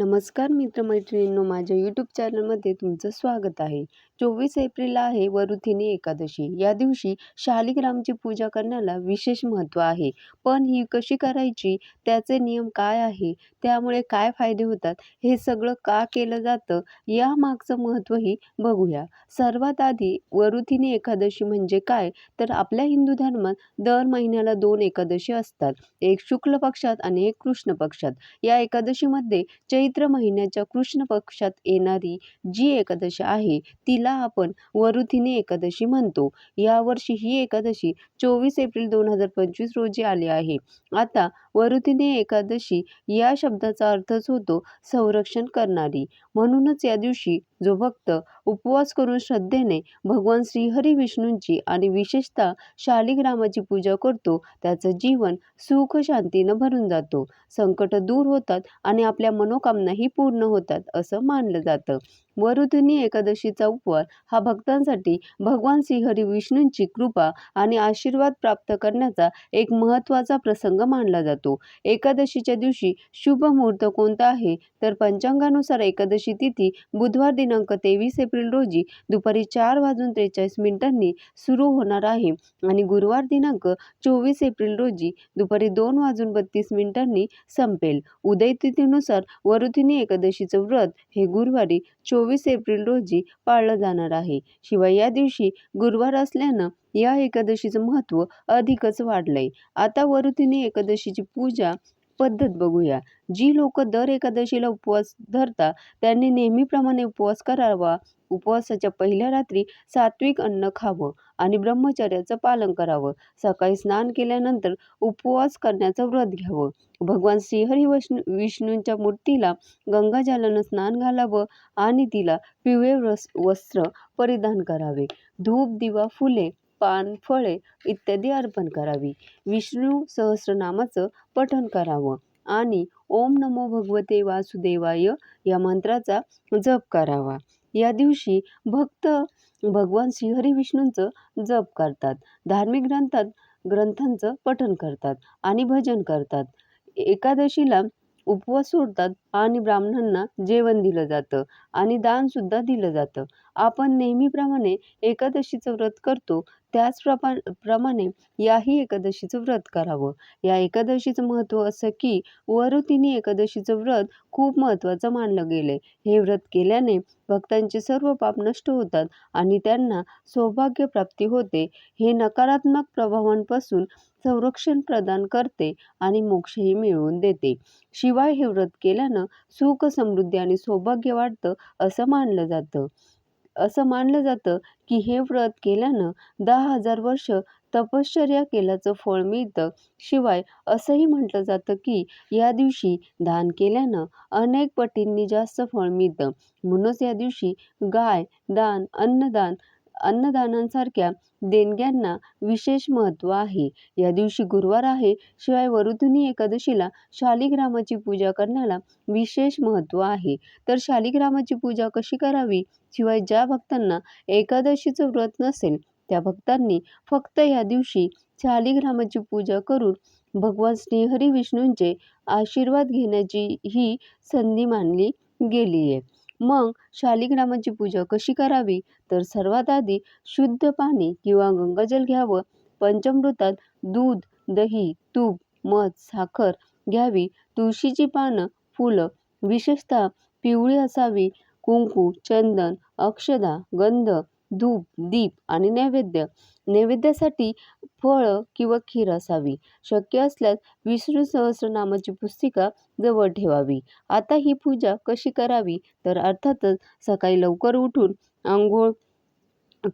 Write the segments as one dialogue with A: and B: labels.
A: नमस्कार मित्रमैत्रिणींनो माझ्या यूट्यूब चॅनलमध्ये तुमचं स्वागत आहे. चोवीस एप्रिलला आहे वरुथिनी एकादशी. या दिवशी शालिग्रामची पूजा करण्याला विशेष महत्त्व आहे. पण ही कशी करायची? त्याचे नियम काय आहे? त्यामुळे काय फायदे होतात? हे सगळं का केलं जातं? या मागचं महत्त्वही बघूया. सर्वात आधी वरुथिनी एकादशी म्हणजे काय? तर आपल्या हिंदू धर्मात दर महिन्याला दोन एकादशी असतात. एक शुक्ल पक्षात आणि एक कृष्ण पक्षात. या एकादशीमध्ये चैत्र महिन्याच्या कृष्ण पक्षात येणारी जी एकादशी आहे तिला आपण वरुथिनी एकादशी म्हणतो. यावर्षी ही एकादशी चोवीस एप्रिल दोन हजार पंचवीस रोजी आली आहे. आता वरुतिनी एकादशी या शब्दाचा अर्थच होतो संरक्षण करणारी. म्हणूनच या दिवशी जो भक्त उपवास करून श्रद्धेने भगवान श्रीहरी विष्णूंची आणि विशेषतः शालिग्रामाची पूजा करतो त्याचं जीवन सुख शांतीनं भरून जातो. संकट दूर होतात आणि आपल्या मनोकामनाही पूर्ण होतात असं मानलं जातं. वरुधिनी एकादशीचा उपवास. हा भक्तांसाठी भगवान श्रीहरी विष्णूंची कृपा आणि आशीर्वाद प्राप्त करण्याचा एक महत्त्वाचा प्रसंग मानला जातो. एकादशीच्या दिवशी शुभ मुहूर्त कोणता आहे? तर पंचांगानुसार एकादशी तिथी बुधवार दिनांक तेवीस एप्रिल रोजी दुपारी चार वाजून त्रेचाळीस मिनिटांनी सुरू होणार आहे आणि गुरुवार दिनांक चोवीस एप्रिल रोजी दुपारी दोन वाजून बत्तीस मिनिटांनी संपेल. उदय तिथीनुसार वरुथिनी एकादशीचं व्रत हे गुरुवारी चोवीस एप्रिल रोजी पाळलं जाणार आहे. शिवाय या दिवशी गुरुवार असल्यानं या एकादशीचं महत्त्व अधिकच वाढलंय. आता वरुतीने एकादशीची पूजा पद्धत बघूया. जी लोक दर एकादशीला उपवास धरतात त्यांनी नेहमीप्रमाणे उपवास करावा. उपवासाच्या पहिल्या रात्री सात्विक अन्न खावं आणि ब्रह्मचर्याचं पालन करावं. सकाळी स्नान केल्यानंतर उपवास करण्याचं व्रत घ्यावं. भगवान श्रीहरी विष्णू विष्णूंच्या मूर्तीला गंगाजलानं स्नान घालावं आणि तिला पिवळे वस वस्त्र परिधान करावे. धूप दिवा फुले पान फळे इत्यादी अर्पण करावी. विष्णू सहस्रनामाचं पठण करावं आणि ओम नमो भगवते वासुदेवाय या मंत्राचा जप करावा. या दिवशी भक्त भगवान श्रीहरी विष्णूंचं जप करतात. धार्मिक ग्रंथात ग्रंथांचं पठण करतात आणि भजन करतात. एकादशीला उपवास सोडतात आणि ब्राह्मणांना जेवण दिलं जातं आणि दानसुद्धा दिलं जातं. आपण नेहमीप्रमाणे एकादशीचं व्रत करतो त्याचप्रमा प्रमाणे याही एकादशीचं व्रत करावं. या एकादशीचं महत्त्व असं की वरुतिनी एकादशीचं व्रत खूप महत्त्वाचं मानलं गेलं हे व्रत केल्याने भक्तांचे सर्व पाप नष्ट होतात आणि त्यांना सौभाग्य प्राप्ती होते. हे नकारात्मक प्रभावांपासून संरक्षण प्रदान करते आणि मोक्षही मिळवून देते. शिवाय हे व्रत केल्यानं सुख समृद्धी आणि सौभाग्य वाढतं असं मानलं जातं. असं मानलं जातं की हे व्रत केल्यानं दहा हजार वर्ष तपश्चर्या केल्याचं फळ मिळतं. शिवाय असंही म्हटलं जातं की या दिवशी दान केल्यानं अनेक पटींनी जास्त फळ मिळतं. म्हणूनच या दिवशी गाय दान अन्नदान अन्नदानांसारख्या देणग्यांना विशेष महत्त्व आहे. या दिवशी गुरुवार आहे शिवाय वरुधुनी एकादशीला शालिग्रामाची पूजा करण्याला विशेष महत्त्व आहे. तर शालिग्रामाची पूजा कशी करावी? शिवाय ज्या भक्तांना एकादशीचं व्रत नसेल त्या भक्तांनी फक्त या दिवशी शालिग्रामाची पूजा करून भगवान श्रीहरी विष्णूंचे आशीर्वाद घेण्याची ही संधी मानली गेली आहे मग शालिग्रामाची पूजा कशी करावी? तर सर्वात आधी शुद्ध पाणी किंवा गंगाजल घ्यावं. पंचमृतात दूध दही तूप मध साखर घ्यावी. तुळशीची पानं फुलं विशेषतः पिवळी असावी. कुंकू चंदन अक्षदा गंध धूप दीप आणि नैवेद्य. नैवेद्यासाठी फळं किंवा खीर असावी. शक्य असल्यास विष्णू सहस्रनामाची पुस्तिका जवळ ठेवावी. आता ही पूजा कशी करावी? तर अर्थातच सकाळी लवकर उठून आंघोळ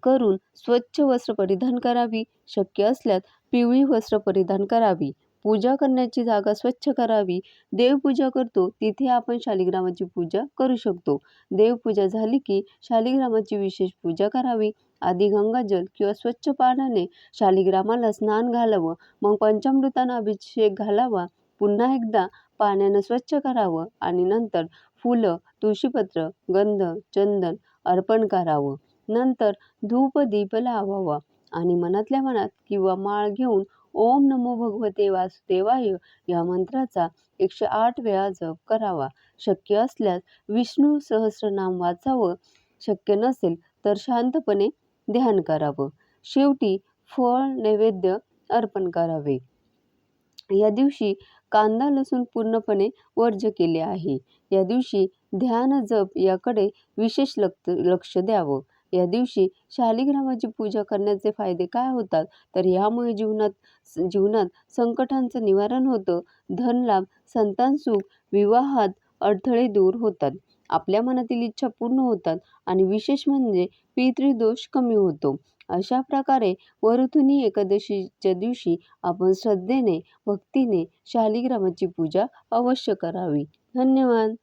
A: करून स्वच्छ वस्त्र परिधान करावी. शक्य असल्यास पिवळी वस्त्र परिधान करावी. पूजा करण्याची जागा स्वच्छ करावी. देवपूजा करतो तिथे आपण शालिग्रामाची पूजा करू शकतो. देवपूजा झाली की शालिग्रामाची विशेष पूजा करावी. आधी गंगाजल किंवा स्वच्छ पाण्याने शालिग्रामाला स्नान घालावं. मग पंचामृतांना अभिषेक घालावा. पुन्हा एकदा पाण्यानं स्वच्छ करावं आणि नंतर फुलं तुळशीपत्र गंध चंदन अर्पण करावं. नंतर धूप दीप लावावा आणि मनातल्या मनात किंवा माळ घेऊन ओम नमो भगवते वासुदेवाय. या मंत्राचा एकशे आठ वेळा जप करावा. शक्य असल्यास विष्णू सहस्रनाम वाचावं. शक्य नसेल तर शांतपणे ध्यान करावं. शेवटी फळ नैवेद्य अर्पण करावे. या दिवशी कांदा लसूण पूर्णपणे वर्ज्य केले आहे. या दिवशी ध्यान जप याकडे विशेष लक्ष लक्ष द्यावं. या दिवशी शालिग्रामाची पूजा करण्याचे फायदे काय होतात? तर यामुळे जीवनात जीवनात संकटांचं निवारण होतं. धनलाभ संतान सुख विवाहात अडथळे दूर होतात. आपल्या मनातील इच्छा पूर्ण होतात आणि विशेष म्हणजे पितृदोष कमी होतो. अशा प्रकारे वरुथुनी एकादशीच्या दिवशी आपण श्रद्धेने भक्तीने शालिग्रामाची पूजा अवश्य करावी. धन्यवाद!